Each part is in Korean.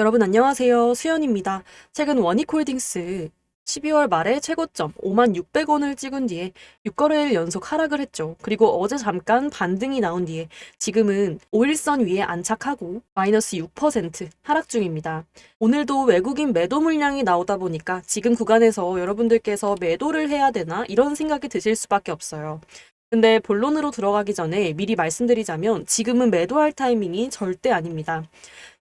여러분 안녕하세요. 수연입니다. 최근 원익홀딩스 12월 말에 최고점 5만 600원을 찍은 뒤에 6거래일 연속 하락을 했죠. 그리고 어제 잠깐 반등이 나온 뒤에 지금은 5일선 위에 안착하고 마이너스 6% 하락 중입니다. 오늘도 외국인 매도 물량이 나오다 보니까 지금 구간에서 여러분들께서 매도를 해야 되나 이런 생각이 드실 수밖에 없어요. 근데 본론으로 들어가기 전에 미리 말씀드리자면 지금은 매도할 타이밍이 절대 아닙니다.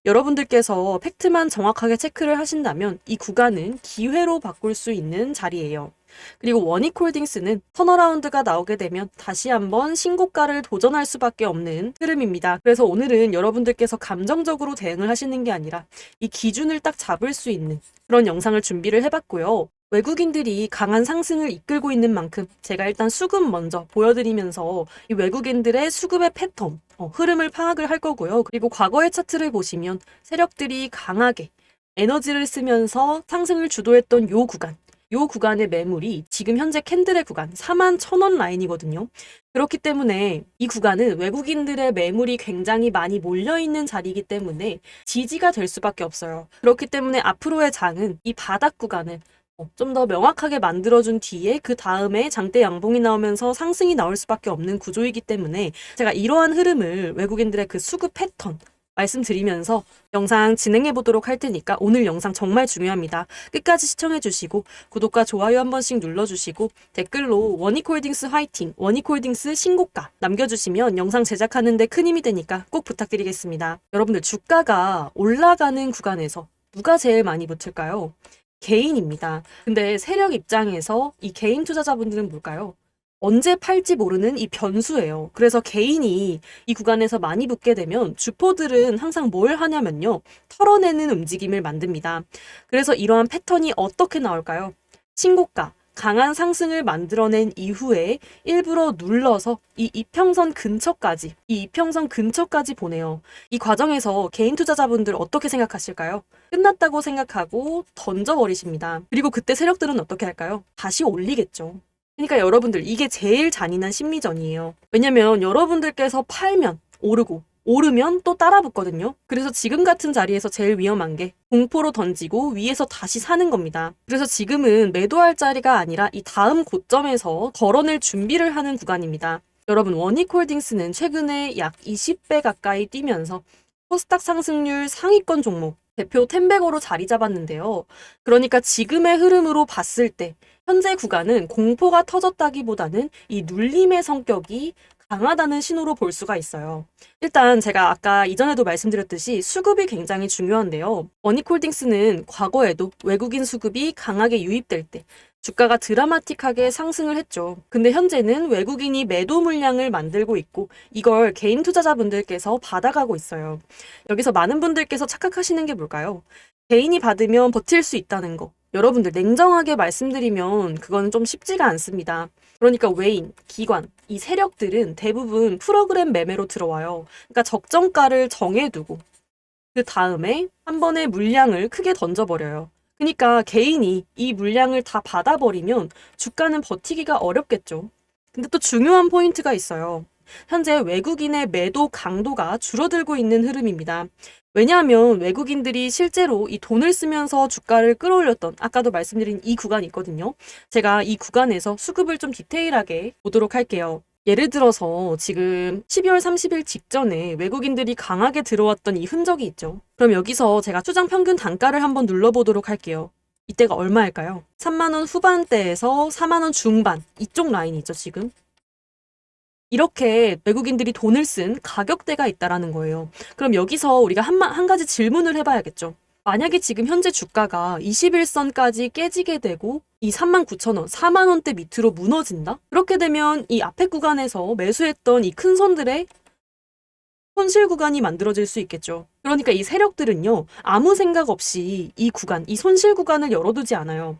여러분들께서 팩트만 정확하게 체크를 하신다면 이 구간은 기회로 바꿀 수 있는 자리예요. 그리고 원익홀딩스는 턴어라운드가 나오게 되면 다시 한번 신고가를 도전할 수밖에 없는 흐름입니다. 그래서 오늘은 여러분들께서 감정적으로 대응을 하시는 게 아니라 이 기준을 딱 잡을 수 있는 그런 영상을 준비를 해봤고요. 외국인들이 강한 상승을 이끌고 있는 만큼 제가 일단 수급 먼저 보여드리면서 이 외국인들의 수급의 패턴, 어, 흐름을 파악을 할 거고요. 그리고 과거의 차트를 보시면 세력들이 강하게 에너지를 쓰면서 상승을 주도했던 요 구간, 요 구간의 매물이 지금 현재 캔들의 구간 4만 1천원 라인이거든요. 그렇기 때문에 이 구간은 외국인들의 매물이 굉장히 많이 몰려있는 자리이기 때문에 지지가 될 수밖에 없어요. 그렇기 때문에 앞으로의 장은 이 바닥 구간을 좀 더 명확하게 만들어준 뒤에 그 다음에 장대 양봉이 나오면서 상승이 나올 수밖에 없는 구조이기 때문에 제가 이러한 흐름을 외국인들의 그 수급 패턴 말씀드리면서 영상 진행해 보도록 할 테니까 오늘 영상 정말 중요합니다. 끝까지 시청해 주시고 구독과 좋아요 한 번씩 눌러 주시고 댓글로 원익홀딩스 화이팅, 원익홀딩스 신고가 남겨주시면 영상 제작하는데 큰 힘이 되니까 꼭 부탁드리겠습니다. 여러분들 주가가 올라가는 구간에서 누가 제일 많이 붙을까요? 개인입니다. 근데 세력 입장에서 이 개인 투자자분들은 뭘까요? 언제 팔지 모르는 이 변수예요. 그래서 개인이 이 구간에서 많이 붙게 되면 주포들은 항상 뭘 하냐면요. 털어내는 움직임을 만듭니다. 그래서 이러한 패턴이 어떻게 나올까요? 신고가, 강한 상승을 만들어낸 이후에 일부러 눌러서 이 이평선 근처까지, 이 이평선 근처까지 보내요. 이 과정에서 개인 투자자분들 어떻게 생각하실까요? 끝났다고 생각하고 던져버리십니다. 그리고 그때 세력들은 어떻게 할까요? 다시 올리겠죠. 그러니까 여러분들 이게 제일 잔인한 심리전이에요. 왜냐면 여러분들께서 팔면 오르고 오르면 또 따라 붙거든요. 그래서 지금 같은 자리에서 제일 위험한 게 공포로 던지고 위에서 다시 사는 겁니다. 그래서 지금은 매도할 자리가 아니라 이 다음 고점에서 걸어낼 준비를 하는 구간입니다. 여러분 원익홀딩스는 최근에 약 20배 가까이 뛰면서 코스닥 상승률 상위권 종목 대표 텐베거로 자리 잡았는데요. 그러니까 지금의 흐름으로 봤을 때 현재 구간은 공포가 터졌다기보다는 이 눌림의 성격이 강하다는 신호로 볼 수가 있어요. 일단 제가 아까 이전에도 말씀드렸듯이 수급이 굉장히 중요한데요. 원익홀딩스는 과거에도 외국인 수급이 강하게 유입될 때 주가가 드라마틱하게 상승을 했죠. 근데 현재는 외국인이 매도 물량을 만들고 있고 이걸 개인 투자자분들께서 받아가고 있어요. 여기서 많은 분들께서 착각하시는 게 뭘까요? 개인이 받으면 버틸 수 있다는 거. 여러분들 냉정하게 말씀드리면 그거는 좀 쉽지가 않습니다. 그러니까 외인, 기관, 이 세력들은 대부분 프로그램 매매로 들어와요. 그러니까 적정가를 정해두고 그 다음에 한 번에 물량을 크게 던져버려요. 그러니까 개인이 이 물량을 다 받아버리면 주가는 버티기가 어렵겠죠. 근데 또 중요한 포인트가 있어요. 현재 외국인의 매도 강도가 줄어들고 있는 흐름입니다. 왜냐하면 외국인들이 실제로 이 돈을 쓰면서 주가를 끌어올렸던 아까도 말씀드린 이 구간이 있거든요. 제가 이 구간에서 수급을 좀 디테일하게 보도록 할게요. 예를 들어서 지금 12월 30일 직전에 외국인들이 강하게 들어왔던 이 흔적이 있죠. 그럼 여기서 제가 추정 평균 단가를 한번 눌러보도록 할게요. 이때가 얼마일까요? 3만원 후반대에서 4만원 중반 이쪽 라인이죠 지금. 이렇게 외국인들이 돈을 쓴 가격대가 있다라는 거예요. 그럼 여기서 우리가 한, 마- 한 가지 질문을 해봐야겠죠. 만약에 지금 현재 주가가 21선까지 깨지게 되고 이 39,000원, 4만원대 밑으로 무너진다? 그렇게 되면 이 앞에 구간에서 매수했던 이 큰 손들의 손실 구간이 만들어질 수 있겠죠. 그러니까 이 세력들은요, 아무 생각 없이 이 구간, 이 손실 구간을 열어두지 않아요.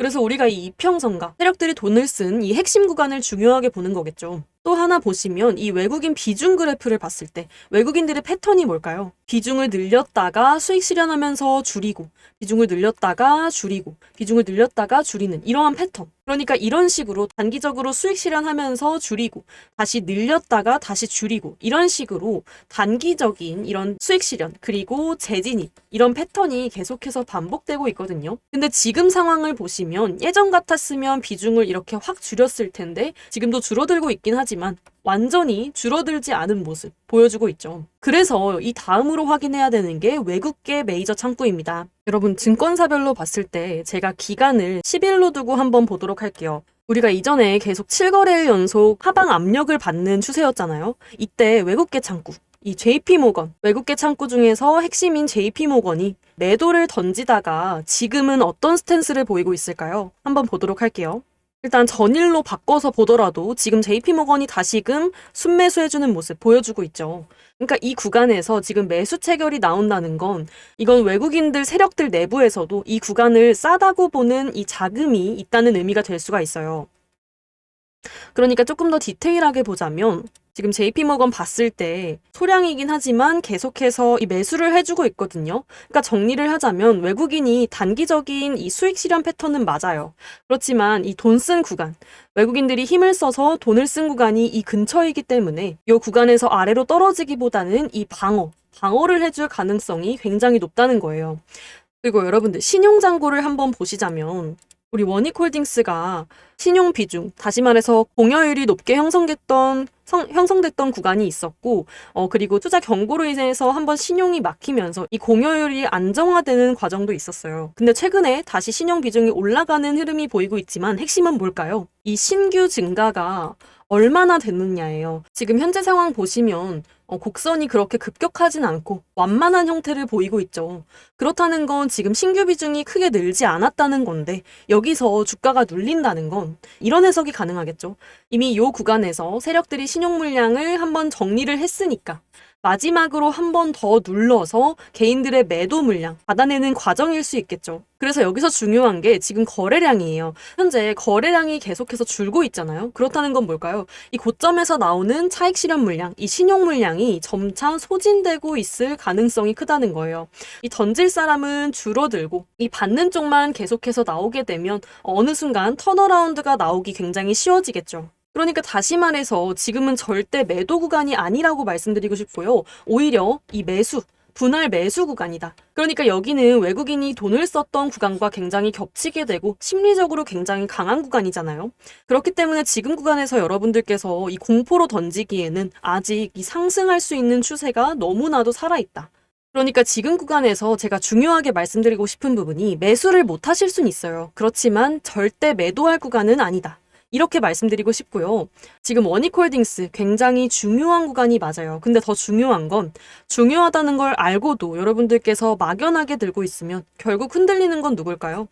그래서 우리가 이 이평선과 세력들이 돈을 쓴 이 핵심 구간을 중요하게 보는 거겠죠. 또 하나 보시면 이 외국인 비중 그래프를 봤을 때 외국인들의 패턴이 뭘까요? 비중을 늘렸다가 수익 실현하면서 줄이고 비중을 늘렸다가 줄이고 비중을 늘렸다가 줄이는 이러한 패턴. 그러니까 이런 식으로 단기적으로 수익 실현하면서 줄이고 다시 늘렸다가 다시 줄이고 이런 식으로 단기적인 이런 수익 실현 그리고 재진입 이런 패턴이 계속해서 반복되고 있거든요. 근데 지금 상황을 보시면 예전 같았으면 비중을 이렇게 확 줄였을 텐데 지금도 줄어들고 있긴 하지만 완전히 줄어들지 않은 모습 보여주고 있죠. 그래서 이 다음으로 확인해야 되는 게 외국계 메이저 창구입니다. 여러분 증권사별로 봤을 때 제가 기간을 10일로 두고 한번 보도록 할게요. 우리가 이전에 계속 7거래일 연속 하방 압력을 받는 추세였잖아요. 이때 외국계 창구, 이 JP모건, 외국계 창구 중에서 핵심인 JP모건이 매도를 던지다가 지금은 어떤 스탠스를 보이고 있을까요? 한번 보도록 할게요. 일단 전일로 바꿔서 보더라도 지금 JP모건이 다시금 순매수해주는 모습 보여주고 있죠. 그러니까 이 구간에서 지금 매수 체결이 나온다는 건 이건 외국인들 세력들 내부에서도 이 구간을 싸다고 보는 이 자금이 있다는 의미가 될 수가 있어요. 그러니까 조금 더 디테일하게 보자면 지금 JP모건 봤을 때 소량이긴 하지만 계속해서 이 매수를 해주고 있거든요. 그러니까 정리를 하자면 외국인이 단기적인 이 수익 실현 패턴은 맞아요. 그렇지만 이 돈 쓴 구간, 외국인들이 힘을 써서 돈을 쓴 구간이 이 근처이기 때문에 이 구간에서 아래로 떨어지기보다는 이 방어, 방어를 해줄 가능성이 굉장히 높다는 거예요. 그리고 여러분들 신용잔고를 한번 보시자면 우리 원익홀딩스가 신용 비중, 다시 말해서 공여율이 높게 형성됐던 성- 형성됐던 구간이 있었고, 어, 그리고 투자 경고로 인해서 한번 신용이 막히면서 이 공여율이 안정화되는 과정도 있었어요. 근데 최근에 다시 신용 비중이 올라가는 흐름이 보이고 있지만 핵심은 뭘까요? 이 신규 증가가 얼마나 됐느냐예요. 지금 현재 상황 보시면 어, 곡선이 그렇게 급격하진 않고 완만한 형태를 보이고 있죠. 그렇다는 건 지금 신규 비중이 크게 늘지 않았다는 건데 여기서 주가가 눌린다는 건 이런 해석이 가능하겠죠. 이미 요 구간에서 세력들이 신용 물량을 한번 정리를 했으니까 마지막으로 한 번 더 눌러서 개인들의 매도 물량 받아내는 과정일 수 있겠죠. 그래서 여기서 중요한 게 지금 거래량이에요. 현재 거래량이 계속해서 줄고 있잖아요. 그렇다는 건 뭘까요? 이 고점에서 나오는 차익 실현 물량, 이 신용 물량이 점차 소진되고 있을 가능성이 크다는 거예요. 이 던질 사람은 줄어들고 이 받는 쪽만 계속해서 나오게 되면 어느 순간 턴어라운드가 나오기 굉장히 쉬워지겠죠. 그러니까 다시 말해서 지금은 절대 매도 구간이 아니라고 말씀드리고 싶고요. 오히려 이 매수, 분할 매수 구간이다. 그러니까 여기는 외국인이 돈을 썼던 구간과 굉장히 겹치게 되고 심리적으로 굉장히 강한 구간이잖아요. 그렇기 때문에 지금 구간에서 여러분들께서 이 공포로 던지기에는 아직 이 상승할 수 있는 추세가 너무나도 살아있다. 그러니까 지금 구간에서 제가 중요하게 말씀드리고 싶은 부분이 매수를 못 하실 수는 있어요. 그렇지만 절대 매도할 구간은 아니다. 이렇게 말씀드리고 싶고요. 지금 원익홀딩스 굉장히 중요한 구간이 맞아요. 근데 더 중요한 건 중요하다는 걸 알고도 여러분들께서 막연하게 들고 있으면 결국 흔들리는 건 누굴까요?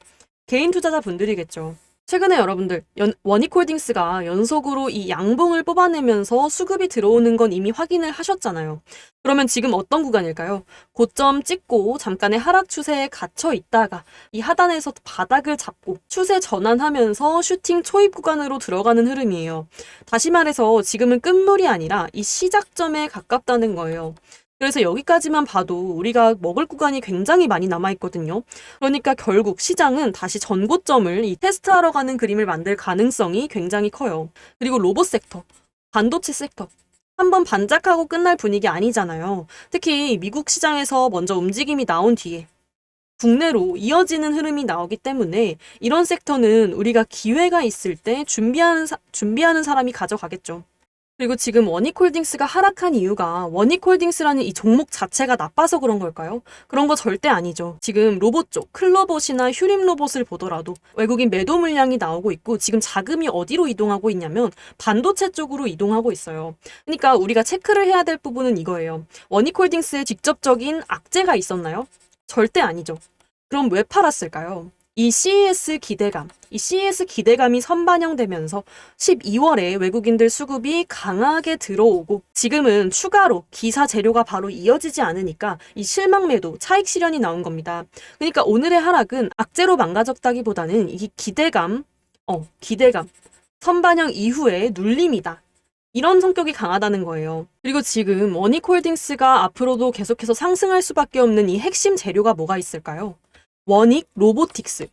개인 투자자 분들이겠죠. 최근에 여러분들 연- 원익홀딩스가 연속으로 이 양봉을 뽑아내면서 수급이 들어오는 건 이미 확인을 하셨잖아요. 그러면 지금 어떤 구간일까요? 고점 찍고 잠깐의 하락 추세에 갇혀 있다가 이 하단에서 바닥을 잡고 추세 전환하면서 슈팅 초입 구간으로 들어가는 흐름이에요. 다시 말해서 지금은 끝물이 아니라 이 시작점에 가깝다는 거예요. 그래서 여기까지만 봐도 우리가 먹을 구간이 굉장히 많이 남아있거든요. 그러니까 결국 시장은 다시 전고점을 이 테스트하러 가는 그림을 만들 가능성이 굉장히 커요. 그리고 로봇 섹터, 반도체 섹터. 한번 반짝하고 끝날 분위기 아니잖아요. 특히 미국 시장에서 먼저 움직임이 나온 뒤에 국내로 이어지는 흐름이 나오기 때문에 이런 섹터는 우리가 기회가 있을 때 준비하는, 사- 준비하는 사람이 가져가겠죠. 그리고 지금 원익홀딩스가 하락한 이유가 원익홀딩스라는 이 종목 자체가 나빠서 그런 걸까요? 그런 거 절대 아니죠. 지금 로봇 쪽, 클로봇이나 휴림 로봇을 보더라도 외국인 매도 물량이 나오고 있고 지금 자금이 어디로 이동하고 있냐면 반도체 쪽으로 이동하고 있어요. 그러니까 우리가 체크를 해야 될 부분은 이거예요. 원익홀딩스에 직접적인 악재가 있었나요? 절대 아니죠. 그럼 왜 팔았을까요? 이 CES 기대감, 이 CES 기대감이 선반영되면서 12월에 외국인들 수급이 강하게 들어오고 지금은 추가로 기사 재료가 바로 이어지지 않으니까 이 실망 매도, 차익 실현이 나온 겁니다. 그러니까 오늘의 하락은 악재로 망가졌다기보다는 이 기대감, 어, 기대감, 선반영 이후의 눌림이다. 이런 성격이 강하다는 거예요. 그리고 지금 원익홀딩스가 앞으로도 계속해서 상승할 수밖에 없는 이 핵심 재료가 뭐가 있을까요? 원익 로보틱스.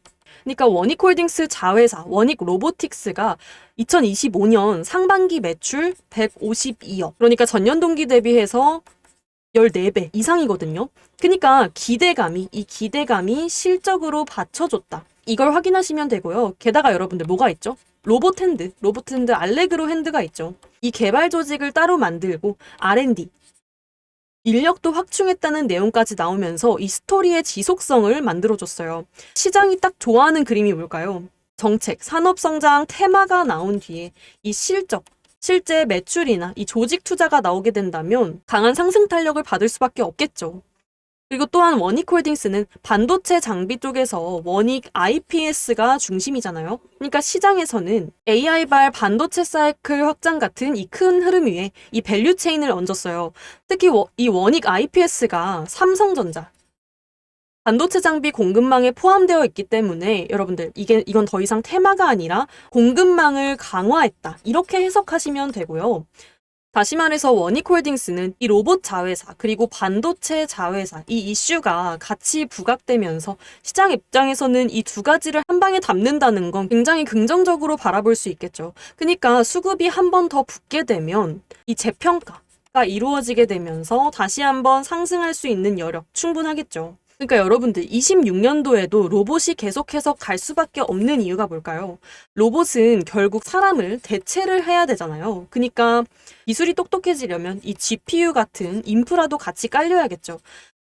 그러니까 원익홀딩스 자회사 원익 로보틱스가 2025년 상반기 매출 152억. 그러니까 전년 동기 대비해서 14배 이상이거든요. 그러니까 기대감이 이 기대감이 실적으로 받쳐줬다. 이걸 확인하시면 되고요. 게다가 여러분들 뭐가 있죠? 로봇 핸드, 로봇 핸드 알레그로 핸드가 있죠. 이 개발 조직을 따로 만들고 R&D 인력도 확충했다는 내용까지 나오면서 이 스토리의 지속성을 만들어줬어요. 시장이 딱 좋아하는 그림이 뭘까요? 정책, 산업성장 테마가 나온 뒤에 이 실적, 실제 매출이나 이 조직 투자가 나오게 된다면 강한 상승 탄력을 받을 수밖에 없겠죠. 그리고 또한 원익 홀딩스는 반도체 장비 쪽에서 원익 IPS가 중심이잖아요. 그러니까 시장에서는 AI발 반도체 사이클 확장 같은 이 큰 흐름 위에 이 밸류 체인을 얹었어요. 특히 워- 이 원익 IPS가 삼성전자 반도체 장비 공급망에 포함되어 있기 때문에 여러분들 이게 이건 더 이상 테마가 아니라 공급망을 강화했다. 이렇게 해석하시면 되고요. 다시 말해서 원익홀딩스는 이 로봇 자회사 그리고 반도체 자회사 이 이슈가 같이 부각되면서 시장 입장에서는 이 두 가지를 한 방에 담는다는 건 굉장히 긍정적으로 바라볼 수 있겠죠. 그러니까 수급이 한 번 더 붙게 되면 이 재평가 가 이루어지게 되면서 다시 한번 상승할 수 있는 여력 충분하겠죠. 그러니까 여러분들 26년도에도 로봇이 계속해서 갈 수밖에 없는 이유가 뭘까요? 로봇은 결국 사람을 대체를 해야 되잖아요. 그러니까 기술이 똑똑해지려면 이 GPU 같은 인프라도 같이 깔려야겠죠.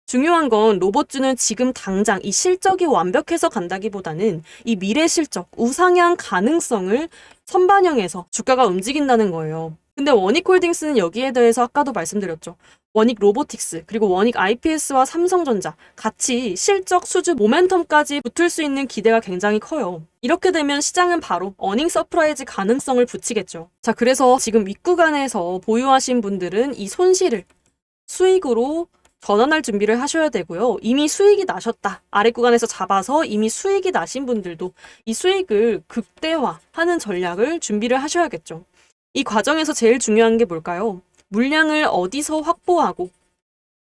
중요한 건 로봇주는 지금 당장 이 실적이 완벽해서 간다기보다는 이 미래 실적, 우상향 가능성을 선반영해서 주가가 움직인다는 거예요. 근데 원익 홀딩스는 여기에 대해서 아까도 말씀드렸죠. 원익 로보틱스, 그리고 원익 IPS와 삼성전자 같이 실적 수주 모멘텀까지 붙을 수 있는 기대가 굉장히 커요. 이렇게 되면 시장은 바로 어닝 서프라이즈 가능성을 붙이겠죠. 자, 그래서 지금 윗구간에서 보유하신 분들은 이 손실을 수익으로 전환할 준비를 하셔야 되고요. 이미 수익이 나셨다. 아래 구간에서 잡아서 이미 수익이 나신 분들도 이 수익을 극대화하는 전략을 준비를 하셔야겠죠. 이 과정에서 제일 중요한 게 뭘까요? 물량을 어디서 확보하고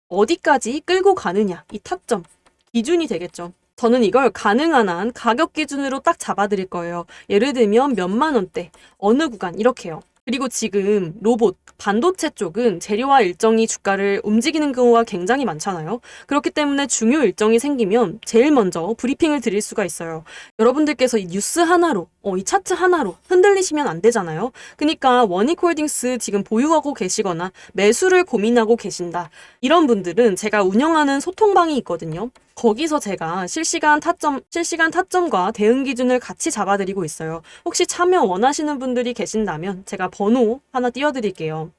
어디까지 끌고 가느냐. 이 타점. 기준이 되겠죠. 저는 이걸 가능한 한 가격 기준으로 딱 잡아드릴 거예요. 예를 들면 몇만 원대, 어느 구간, 이렇게요. 그리고 지금 로봇, 반도체 쪽은 재료와 일정이 주가를 움직이는 경우가 굉장히 많잖아요. 그렇기 때문에 중요 일정이 생기면 제일 먼저 브리핑을 드릴 수가 있어요. 여러분들께서 이 뉴스 하나로, 어, 이 차트 하나로 흔들리시면 안 되잖아요. 그러니까 원익홀딩스 지금 보유하고 계시거나 매수를 고민하고 계신다. 이런 분들은 제가 운영하는 소통방이 있거든요. 거기서 제가 실시간 타점, 실시간 타점과 대응 기준을 같이 잡아드리고 있어요. 혹시 참여 원하시는 분들이 계신다면 제가 번호 하나 띄워드릴게요.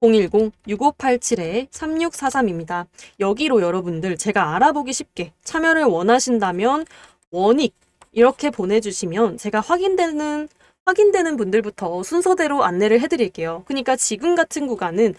010-6587-3643입니다. 여기로 여러분들 제가 알아보기 쉽게 참여를 원하신다면 원익 이렇게 보내주시면 제가 확인되는 확인되는 분들부터 순서대로 안내를 해드릴게요. 그러니까 지금 같은 구간은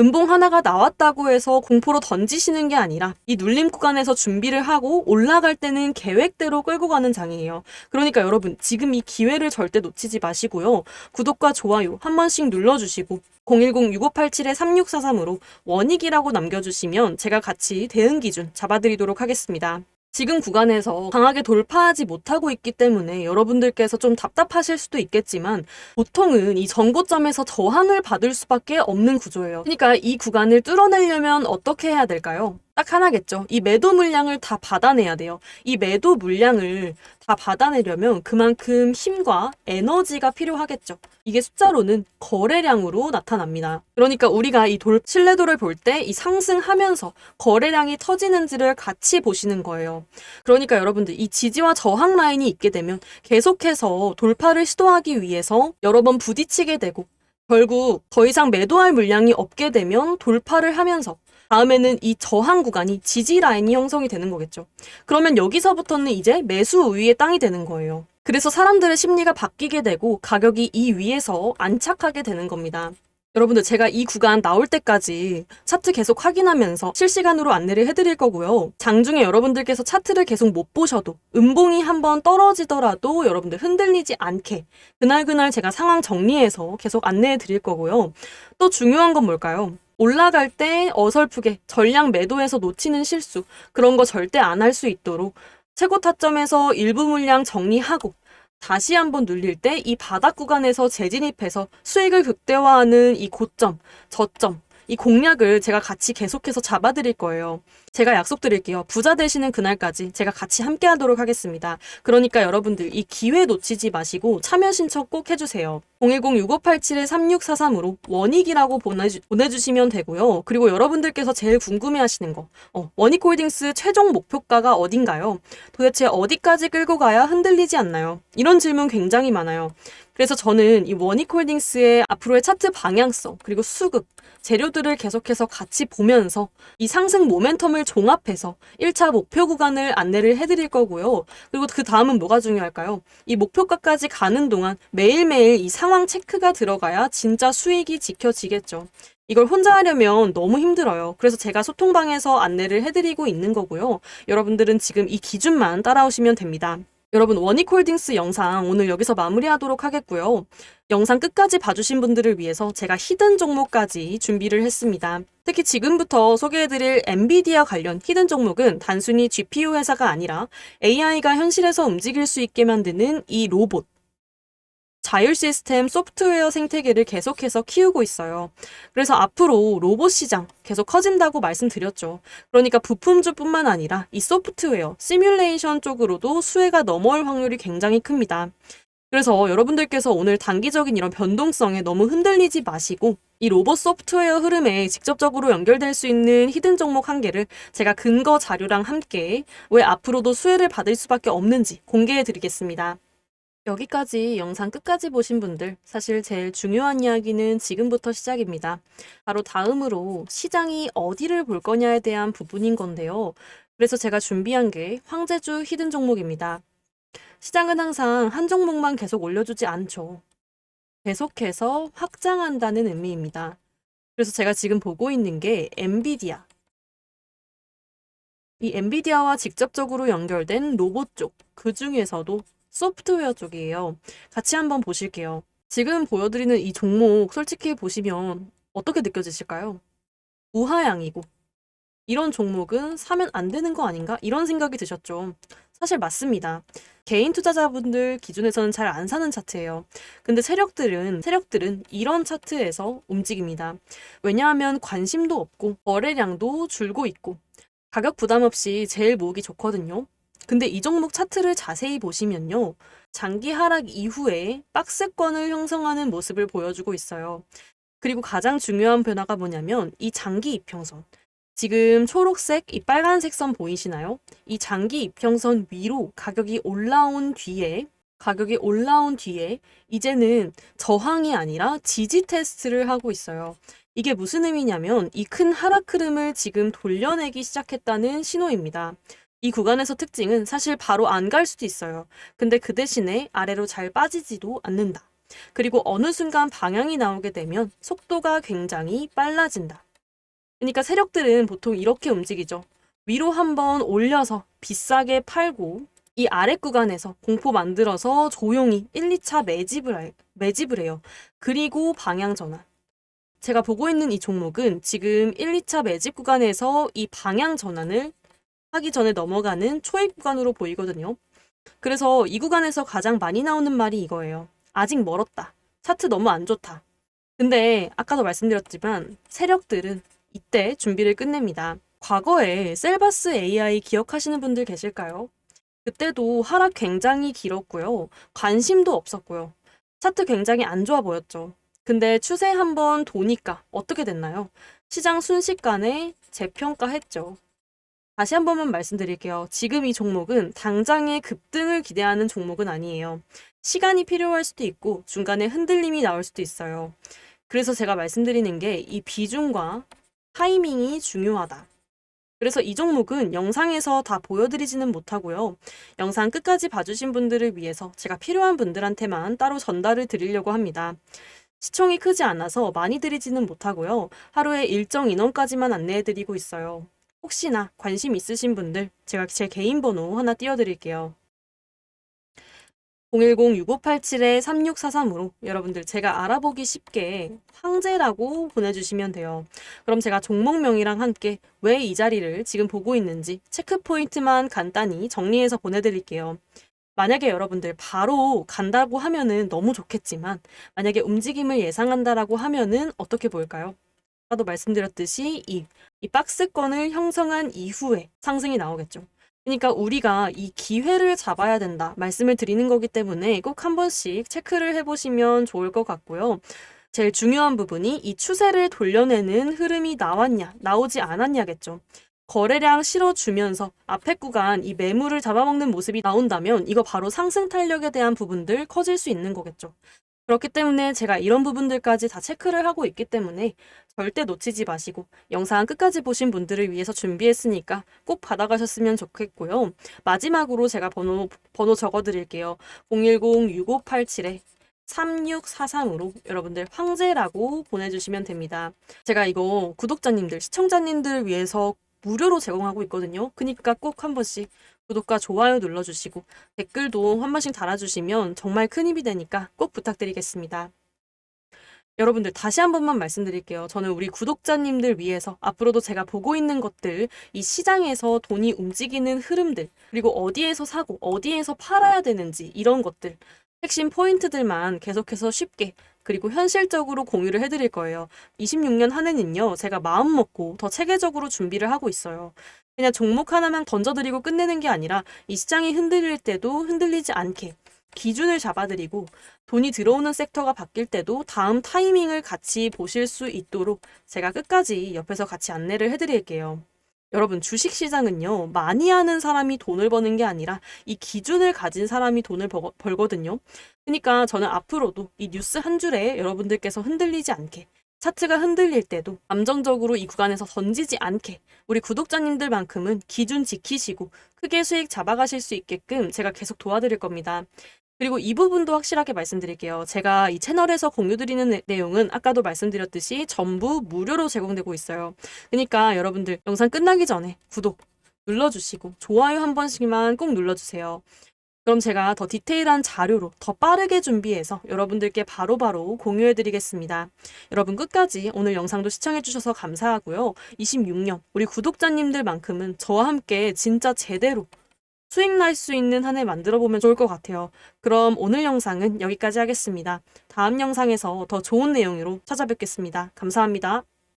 음봉 하나가 나왔다고 해서 공포로 던지시는 게 아니라 이 눌림 구간에서 준비를 하고 올라갈 때는 계획대로 끌고 가는 장이에요. 그러니까 여러분 지금 이 기회를 절대 놓치지 마시고요. 구독과 좋아요 한 번씩 눌러주시고 010-6587-3643으로 원익이라고 남겨주시면 제가 같이 대응 기준 잡아드리도록 하겠습니다. 지금 구간에서 강하게 돌파하지 못하고 있기 때문에 여러분들께서 좀 답답하실 수도 있겠지만 보통은 이 전고점에서 저항을 받을 수밖에 없는 구조예요. 그러니까 이 구간을 뚫어내려면 어떻게 해야 될까요? 딱 하나겠죠. 이 매도 물량을 다 받아내야 돼요. 이 매도 물량을 다 받아내려면 그만큼 힘과 에너지가 필요하겠죠. 이게 숫자로는 거래량으로 나타납니다. 그러니까 우리가 이 돌, 신뢰도를 볼 때 이 상승하면서 거래량이 터지는지를 같이 보시는 거예요. 그러니까 여러분들 이 지지와 저항 라인이 있게 되면 계속해서 돌파를 시도하기 위해서 여러 번 부딪히게 되고 결국 더 이상 매도할 물량이 없게 되면 돌파를 하면서 다음에는 이 저항 구간이 지지 라인이 형성이 되는 거겠죠. 그러면 여기서부터는 이제 매수 우위의 땅이 되는 거예요. 그래서 사람들의 심리가 바뀌게 되고 가격이 이 위에서 안착하게 되는 겁니다. 여러분들 제가 이 구간 나올 때까지 차트 계속 확인하면서 실시간으로 안내를 해드릴 거고요. 장중에 여러분들께서 차트를 계속 못 보셔도 음봉이 한번 떨어지더라도 여러분들 흔들리지 않게 그날그날 제가 상황 정리해서 계속 안내해 드릴 거고요. 또 중요한 건 뭘까요? 올라갈 때 어설프게 전량 매도해서 놓치는 실수 그런 거 절대 안 할 수 있도록 최고 타점에서 일부 물량 정리하고 다시 한번 눌릴 때 이 바닥 구간에서 재진입해서 수익을 극대화하는 이 고점, 저점, 이 공략을 제가 같이 계속해서 잡아드릴 거예요. 제가 약속드릴게요. 부자 되시는 그날까지 제가 같이 함께 하도록 하겠습니다. 그러니까 여러분들 이 기회 놓치지 마시고 참여 신청 꼭 해주세요. 010-6587-3643으로 원익이라고 보내주, 보내주시면 되고요. 그리고 여러분들께서 제일 궁금해 하시는 거. 어, 원익 홀딩스 최종 목표가가 어딘가요? 도대체 어디까지 끌고 가야 흔들리지 않나요? 이런 질문 굉장히 많아요. 그래서 저는 이 원익홀딩스의 앞으로의 차트 방향성, 그리고 수급, 재료들을 계속해서 같이 보면서 이 상승 모멘텀을 종합해서 1차 목표 구간을 안내를 해드릴 거고요. 그리고 그 다음은 뭐가 중요할까요? 이 목표가까지 가는 동안 매일매일 이 상황 체크가 들어가야 진짜 수익이 지켜지겠죠. 이걸 혼자 하려면 너무 힘들어요. 그래서 제가 소통방에서 안내를 해드리고 있는 거고요. 여러분들은 지금 이 기준만 따라오시면 됩니다. 여러분 원익홀딩스 영상 오늘 여기서 마무리하도록 하겠고요. 영상 끝까지 봐주신 분들을 위해서 제가 히든 종목까지 준비를 했습니다. 특히 지금부터 소개해드릴 엔비디아 관련 히든 종목은 단순히 GPU 회사가 아니라 AI가 현실에서 움직일 수 있게 만드는 이 로봇, 자율 시스템 소프트웨어 생태계를 계속해서 키우고 있어요. 그래서 앞으로 로봇 시장 계속 커진다고 말씀드렸죠. 그러니까 부품주뿐만 아니라 이 소프트웨어, 시뮬레이션 쪽으로도 수혜가 넘어올 확률이 굉장히 큽니다. 그래서 여러분들께서 오늘 단기적인 이런 변동성에 너무 흔들리지 마시고 이 로봇 소프트웨어 흐름에 직접적으로 연결될 수 있는 히든 종목 한 개를 제가 근거 자료랑 함께 왜 앞으로도 수혜를 받을 수밖에 없는지 공개해 드리겠습니다. 여기까지 영상 끝까지 보신 분들, 사실 제일 중요한 이야기는 지금부터 시작입니다. 바로 다음으로 시장이 어디를 볼 거냐에 대한 부분인 건데요. 그래서 제가 준비한 게 황제주 히든 종목입니다. 시장은 항상 한 종목만 계속 올려주지 않죠. 계속해서 확장한다는 의미입니다. 그래서 제가 지금 보고 있는 게 엔비디아. 이 엔비디아와 직접적으로 연결된 로봇 쪽, 그 중에서도 소프트웨어 쪽이에요. 같이 한번 보실게요. 지금 보여드리는 이 종목 솔직히 보시면 어떻게 느껴지실까요? 우하향이고 이런 종목은 사면 안 되는 거 아닌가? 이런 생각이 드셨죠. 사실 맞습니다. 개인 투자자분들 기준에서는 잘 안 사는 차트예요. 근데 세력들은 세력들은 이런 차트에서 움직입니다. 왜냐하면 관심도 없고 거래량도 줄고 있고 가격 부담 없이 제일 모으기 좋거든요. 근데 이 종목 차트를 자세히 보시면요. 장기 하락 이후에 박스권을 형성하는 모습을 보여주고 있어요. 그리고 가장 중요한 변화가 뭐냐면 이 장기 이평선. 지금 초록색, 이 빨간색 선 보이시나요? 이 장기 이평선 위로 가격이 올라온 뒤에 가격이 올라온 뒤에 이제는 저항이 아니라 지지 테스트를 하고 있어요. 이게 무슨 의미냐면 이 큰 하락 흐름을 지금 돌려내기 시작했다는 신호입니다. 이 구간에서 특징은 사실 바로 안 갈 수도 있어요. 근데 그 대신에 아래로 잘 빠지지도 않는다. 그리고 어느 순간 방향이 나오게 되면 속도가 굉장히 빨라진다. 그러니까 세력들은 보통 이렇게 움직이죠. 위로 한번 올려서 비싸게 팔고 이 아래 구간에서 공포 만들어서 조용히 1, 2차 매집을, 할- 매집을 해요. 그리고 방향 전환. 제가 보고 있는 이 종목은 지금 1, 2차 매집 구간에서 이 방향 전환을 하기 전에 넘어가는 초입 구간으로 보이거든요. 그래서 이 구간에서 가장 많이 나오는 말이 이거예요. 아직 멀었다. 차트 너무 안 좋다. 근데 아까도 말씀드렸지만 세력들은 이때 준비를 끝냅니다. 과거에 셀바스 AI 기억하시는 분들 계실까요? 그때도 하락 굉장히 길었고요. 관심도 없었고요. 차트 굉장히 안 좋아 보였죠. 근데 추세 한번 도니까 어떻게 됐나요? 시장 순식간에 재평가했죠. 다시 한 번만 말씀드릴게요. 지금 이 종목은 당장의 급등을 기대하는 종목은 아니에요. 시간이 필요할 수도 있고 중간에 흔들림이 나올 수도 있어요. 그래서 제가 말씀드리는 게 이 비중과 타이밍이 중요하다. 그래서 이 종목은 영상에서 다 보여드리지는 못하고요. 영상 끝까지 봐주신 분들을 위해서 제가 필요한 분들한테만 따로 전달을 드리려고 합니다. 시청이 크지 않아서 많이 드리지는 못하고요. 하루에 일정 인원까지만 안내해드리고 있어요. 혹시나 관심 있으신 분들 제가 제 개인 번호 하나 띄워드릴게요. 010-6587-3643으로 여러분들 제가 알아보기 쉽게 황제라고 보내주시면 돼요. 그럼 제가 종목명이랑 함께 왜 이 자리를 지금 보고 있는지 체크 포인트만 간단히 정리해서 보내드릴게요. 만약에 여러분들 바로 간다고 하면은 너무 좋겠지만 만약에 움직임을 예상한다라고 하면은 어떻게 보일까요? 아까도 말씀드렸듯이 이, 이 박스권을 형성한 이후에 상승이 나오겠죠. 그러니까 우리가 이 기회를 잡아야 된다 말씀을 드리는 거기 때문에 꼭 한 번씩 체크를 해보시면 좋을 것 같고요. 제일 중요한 부분이 이 추세를 돌려내는 흐름이 나왔냐, 나오지 않았냐겠죠. 거래량 실어주면서 앞에 구간 이 매물을 잡아먹는 모습이 나온다면 이거 바로 상승 탄력에 대한 부분들 커질 수 있는 거겠죠. 그렇기 때문에 제가 이런 부분들까지 다 체크를 하고 있기 때문에 절대 놓치지 마시고 영상 끝까지 보신 분들을 위해서 준비했으니까 꼭 받아가셨으면 좋겠고요. 마지막으로 제가 번호, 번호 적어드릴게요. 010-6587에 3643으로 여러분들 황제라고 보내주시면 됩니다. 제가 이거 구독자님들, 시청자님들을 위해서 무료로 제공하고 있거든요. 그니까 꼭 한 번씩 구독과 좋아요 눌러주시고 댓글도 한 번씩 달아주시면 정말 큰 힘이 되니까 꼭 부탁드리겠습니다. 여러분들 다시 한 번만 말씀드릴게요. 저는 우리 구독자님들 위해서 앞으로도 제가 보고 있는 것들, 이 시장에서 돈이 움직이는 흐름들, 그리고 어디에서 사고 어디에서 팔아야 되는지 이런 것들, 핵심 포인트들만 계속해서 쉽게 그리고 현실적으로 공유를 해드릴 거예요. 26년 한 해는요, 제가 마음 먹고 더 체계적으로 준비를 하고 있어요. 그냥 종목 하나만 던져드리고 끝내는 게 아니라 이 시장이 흔들릴 때도 흔들리지 않게 기준을 잡아드리고 돈이 들어오는 섹터가 바뀔 때도 다음 타이밍을 같이 보실 수 있도록 제가 끝까지 옆에서 같이 안내를 해드릴게요. 여러분, 주식 시장은요, 많이 하는 사람이 돈을 버는 게 아니라 이 기준을 가진 사람이 돈을 버- 벌거든요. 그러니까 저는 앞으로도 이 뉴스 한 줄에 여러분들께서 흔들리지 않게 차트가 흔들릴 때도 감정적으로 이 구간에서 던지지 않게 우리 구독자님들만큼은 기준 지키시고 크게 수익 잡아가실 수 있게끔 제가 계속 도와드릴 겁니다. 그리고 이 부분도 확실하게 말씀드릴게요. 제가 이 채널에서 공유드리는 내- 내용은 아까도 말씀드렸듯이 전부 무료로 제공되고 있어요. 그러니까 여러분들 영상 끝나기 전에 구독 눌러주시고 좋아요 한 번씩만 꼭 눌러주세요. 그럼 제가 더 디테일한 자료로 더 빠르게 준비해서 여러분들께 바로바로 공유해드리겠습니다. 여러분 끝까지 오늘 영상도 시청해주셔서 감사하고요. 26년 우리 구독자님들만큼은 저와 함께 진짜 제대로 수익 날 수 있는 한 해 만들어 보면 좋을 것 같아요. 그럼 오늘 영상은 여기까지 하겠습니다. 다음 영상에서 더 좋은 내용으로 찾아뵙겠습니다. 감사합니다.